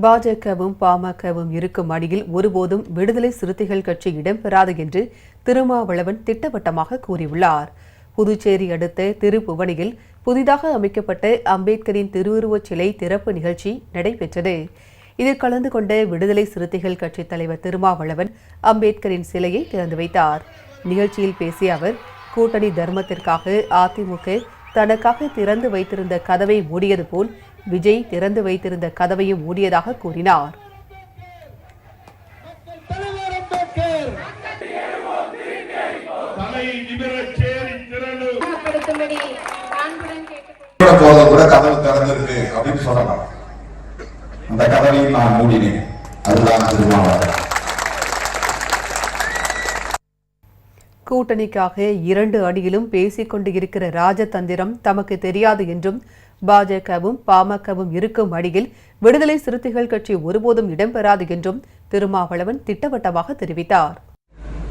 பாஜகவும் பாமகவும் இருக்கும் அணியில் ஒருபோதும் விடுதலை சிறுத்தைகள் கட்சி இடம்பெறாது என்று திருமாவளவன் திட்டவட்டமாக கூறியுள்ளார். புதுச்சேரி அடுத்த திருப்புவனியில் புதிதாக அமைக்கப்பட்ட அம்பேத்கரின் திருவுருவச் சிலை திறப்பு நிகழ்ச்சி நடைபெற்றது. இதில் கலந்து கொண்ட விடுதலை சிறுத்தைகள் கட்சித் தலைவர் திருமாவளவன் அம்பேத்கரின் சிலையை திறந்து வைத்தார். நிகழ்ச்சியில் பேசிய அவர் கூட்டணி தர்மத்திற்காக அதிமுக தனக்காக திறந்து வைத்திருந்த கதவை மூடியது போல் விஜய் திறந்து வைத்திருந்த கதவையும் மூடியதாக கூறினார். போதும் கூட கதவு திறந்திருக்கு அப்படின்னு சொல்லலாம் அந்த கதவையும் நான் மூடினேன் அதுதான் திருமாவளவன் கூட்டணிக்காக இரண்டு அணியிலும் பேசிக்கொண்டு இருக்கிற ராஜதந்திரம் தமக்கு தெரியாது என்றும் பாஜகவும் பாமகவும் இருக்கும் அணியில் விடுதலை சிறுத்தைகள் கட்சி ஒருபோதும் இடம்பெறாது என்றும் திருமாவளவன் திட்டவட்டமாக தெரிவித்தார்.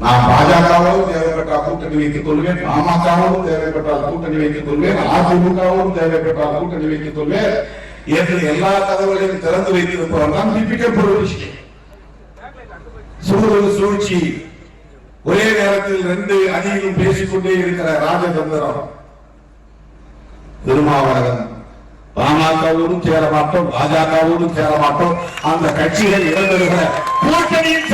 நான் பாஜகவோடு தேவைப்பட்டால் கூட்டணி வைத்துக் கொள்வேன் பாமகவோடு தேவைப்பட்டால் கூட்டணி வைத்துக் கொள்வேன் அதிமுகவோடு தேவைப்பட்டால் கூட்டணி வைத்துக் கொள்வேன் என்று எல்லா கதவுகளையும் திறந்து வைத்திருப்பவர் தான் டிபிக்கல் விஷயம் சூழல் சூழ்ச்சி. ஒரே நேரத்தில் ரெண்டு அணியிலும் பேசிக்கொண்டே இருக்கிற ராஜதந்திரம். திருமாவளவன் பாமகவோடும் சேர மாட்டோம் பாஜகவோடும் சேர மாட்டோம் அந்த கட்சிகள் இடம்பெறுகிற கூட்டணியில்